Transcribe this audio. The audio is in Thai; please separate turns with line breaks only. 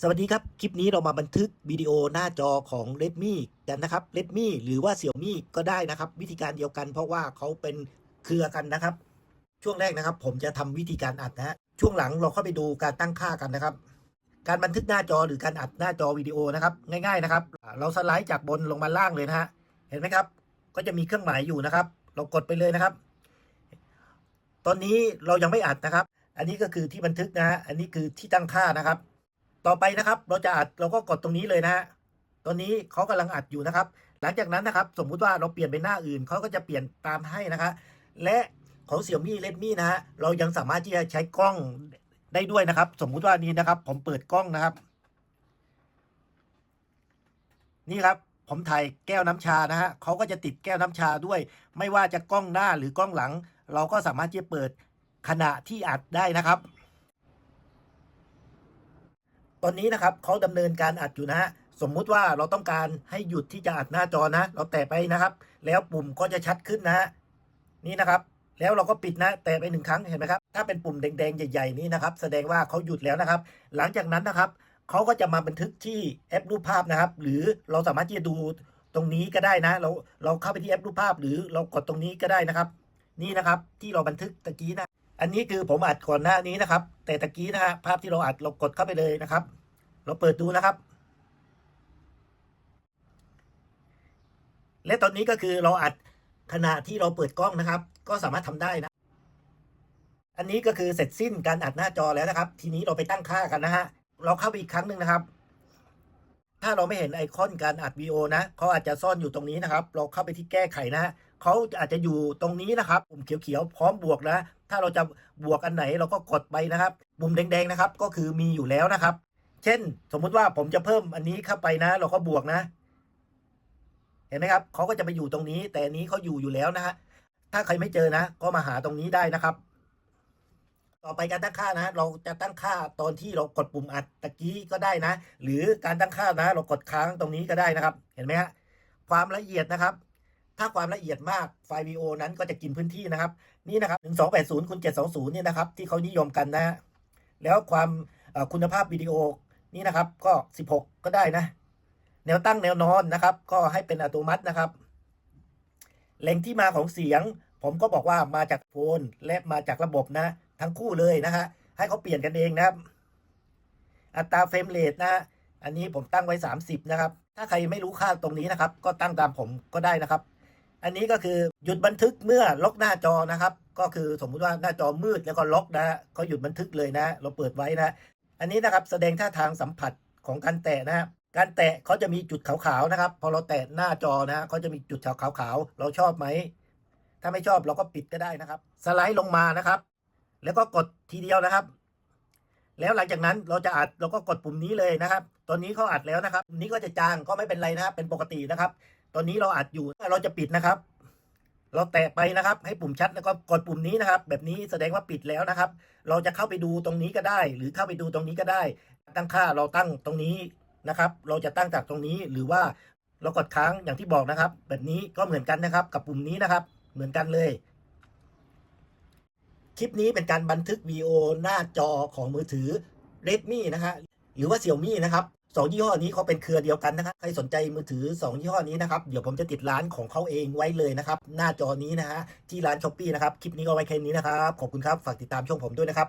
สวัสดีครับ คลิปนี้เรามาบันทึกวิดีโอหน้าจอของ Redmi กันนะครับ Redmi หรือว่า Xiaomi ก็ได้นะครับ วิธีการเดียวกันเพราะว่าเขาเป็นเครือกันนะครับ ช่วงแรกนะครับ ผมจะทำวิธีการอัดนะฮะช่วงหลังเราเข้าไปดูการตั้งค่ากันนะครับ การบันทึกหน้าจอหรือการอัดหน้าจอวิดีโอนะครับ ง่าย ๆนะครับ เราสไลด์จากบนลงมาล่างเลยนะฮะเห็นไหมครับ ก็จะมีเครื่องหมายอยู่นะครับ เรากดไปเลยนะครับ ตอนนี้เรายังไม่อัดนะครับ อันนี้ก็คือที่บันทึกนะฮะอันนี้คือที่ตั้งค่านะครับ ต่อไปนะครับ เราจะอัดเราก็กดตรงนี้เลยนะฮะตอนนี้เขากำลังอัดอยู่นะครับ หลังจากนั้นนะครับ สมมุติว่าเราเปลี่ยนไปหน้าอื่นเขาก็จะเปลี่ยนตามให้นะคะ และของ Xiaomi Redmi นะฮะเรายังสามารถที่จะใช้กล้องได้ด้วยนะครับ สมมุติว่านี้นะครับ ผมเปิดกล้องนะครับ นี่ครับผมถ่ายแก้วน้ำชานะฮะเขาก็จะติดแก้วน้ำชาด้วย ไม่ว่าจะกล้องหน้าหรือกล้องหลัง เราก็สามารถที่จะเปิดขณะที่อัดได้นะครับ ตอนนี้นะครับเขาดำเนินการอัดอยู่นะฮะสมมุติว่าเราต้องการให้หยุดที่จะอัดหน้าจอนะ เราแตะไปนะครับ แล้วปุ่มก็จะชัดขึ้นนะฮะนี่นะครับ แล้วเราก็ปิดนะ แตะไปหนึ่งครั้งเห็นไหมครับ ถ้าเป็นปุ่มแดงๆ ใหญ่ๆนี่นะครับ แสดงว่าเขาหยุดแล้วนะครับ หลังจากนั้นนะครับเขาก็จะมาบันทึกที่แอปรูปภาพนะครับ หรือเราสามารถที่จะดูตรงนี้ก็ได้นะ เราเราเข้าไปที่แอปรูปภาพ หรือเรากดตรงนี้ก็ได้นะครับ นี่นะครับที่เราบันทึกตะกี้นะ อันนี้คือผมอัดก่อนหน้านี้นะครับ แต่ตะกี้นะฮะภาพที่เราอัดเรากดเข้าไปเลยนะครับ เราเปิดดูนะครับ และตอนนี้ก็คือเราอัดขณะที่เราเปิดกล้องนะครับ ก็สามารถทำได้นะ อันนี้ก็คือเสร็จสิ้นการอัดหน้าจอแล้วนะครับ ทีนี้เราไปตั้งค่ากันนะฮะเราเข้าไปอีกครั้งหนึ่งนะครับ ถ้าเราไม่เห็นไอคอนการอัดวีโอนะเขาอาจจะซ่อนอยู่ตรงนี้นะครับ เราเข้าไปที่แก้ไขนะฮะเขาอาจจะอยู่ตรงนี้นะครับ ปุ่มเขียวๆพร้อมบวกนะ ถ้าเราจะบวกอันไหนเราก็กดไปนะครับ ปุ่มแดงๆนะครับ ก็คือมีอยู่แล้วนะครับ เช่น สมมุติว่าผมจะเพิ่มอันนี้เข้าไปนะ เราก็บวกนะ เห็นไหมครับเขาก็จะไปอยู่ตรงนี้ แต่อันนี้เขาอยู่อยู่แล้วนะฮะถ้าใครไม่เจอนะ ก็มาหาตรงนี้ได้นะครับ ต่อไปการตั้งค่านะ เราจะตั้งค่าตอนที่เรากดปุ่มอัดตะกี้ก็ได้นะ หรือการตั้งค่านะ เรากดค้างตรงนี้ก็ได้นะครับ เห็นไหมฮะความละเอียดนะครับ ถ้าความละเอียดมากไฟล์วีโอนั้นก็จะกินพื้นที่นะครับ นี่นะครับ1280คูณ720เนี่ยนะครับ ที่เขานิยมกันนะ แล้วความคุณภาพวิดีโอนี่นะครับก็ 16 ก็ได้นะ แนวตั้งแนวนอนนะครับ ก็ให้เป็นอัตโนมัตินะครับแหล่งที่มาของเสียง ผมก็บอกว่ามาจากโฟนและมาจากระบบนะ ทั้งคู่เลยนะฮะให้เขาเปลี่ยนกันเองนะครับ อัตราเฟรมเรทนะฮะอันนี้ผมตั้งไว้ 30 นะครับ ถ้าใครไม่รู้ค่าตรงนี้นะครับ ก็ตั้งตามผมก็ได้นะครับ อันนี้ก็คือหยุดบันทึกเมื่อล็อกหน้าจอนะครับ ก็คือสมมุติว่าหน้าจอมืดแล้วก็ล็อกนะฮะก็หยุดบันทึกเลยนะ เราเปิดไว้นะ อันนี้นะครับแสดงท่าทางสัมผัสของการแตะนะฮะการแตะเขาจะมีจุดขาวๆนะครับ พอเราแตะหน้าจอนะเขาจะมีจุดขาวๆเราชอบไหม ถ้าไม่ชอบเราก็ปิดก็ได้นะครับ สไลด์ลงมานะครับ แล้วก็กดทีเดียวนะครับ แล้วหลังจากนั้นเราจะอัดเราก็กดปุ่มนี้เลยนะครับ ตอนนี้เขาอัดแล้วนะครับปุ่มนี้ก็จะจางก็ไม่เป็นไรนะครับ เป็นปกตินะครับ ตอนนี้เราอัดอยู่เราจะปิดนะครับ เราแตะไปนะครับ ให้ปุ่มชัดแล้วก็กดปุ่มนี้นะครับ แบบนี้แสดงว่าปิดแล้วนะครับ เราจะเข้าไปดูตรงนี้ก็ได้ หรือเข้าไปดูตรงนี้ก็ได้ ตั้งค่าเราตั้งตรงนี้นะครับ เราจะตั้งจากตรงนี้หรือว่าเรากดค้างอย่างที่บอกนะครับ แบบนี้ก็เหมือนกันนะครับ กับปุ่มนี้นะครับ เหมือนกันเลย คลิปนี้เป็นการบันทึกวีดีโอหน้าจอของมือถือ Redmi นะฮะหรือว่า Xiaomi นะครับสองยี่ห้อนี้เขาเป็นเครือเดียวกันนะครับใครสนใจมือถือ 2 ยี่ห้อนี้นะครับ เดี๋ยวผมจะติดร้านของเขาเองไว้เลยนะครับ หน้าจอนี้นะฮะที่ร้านช้อปปีนะครับ คลิปนี้ก็ไว้แค่นี้นะครับ ขอบคุณครับ ฝากติดตามช่องผมด้วยนะครับ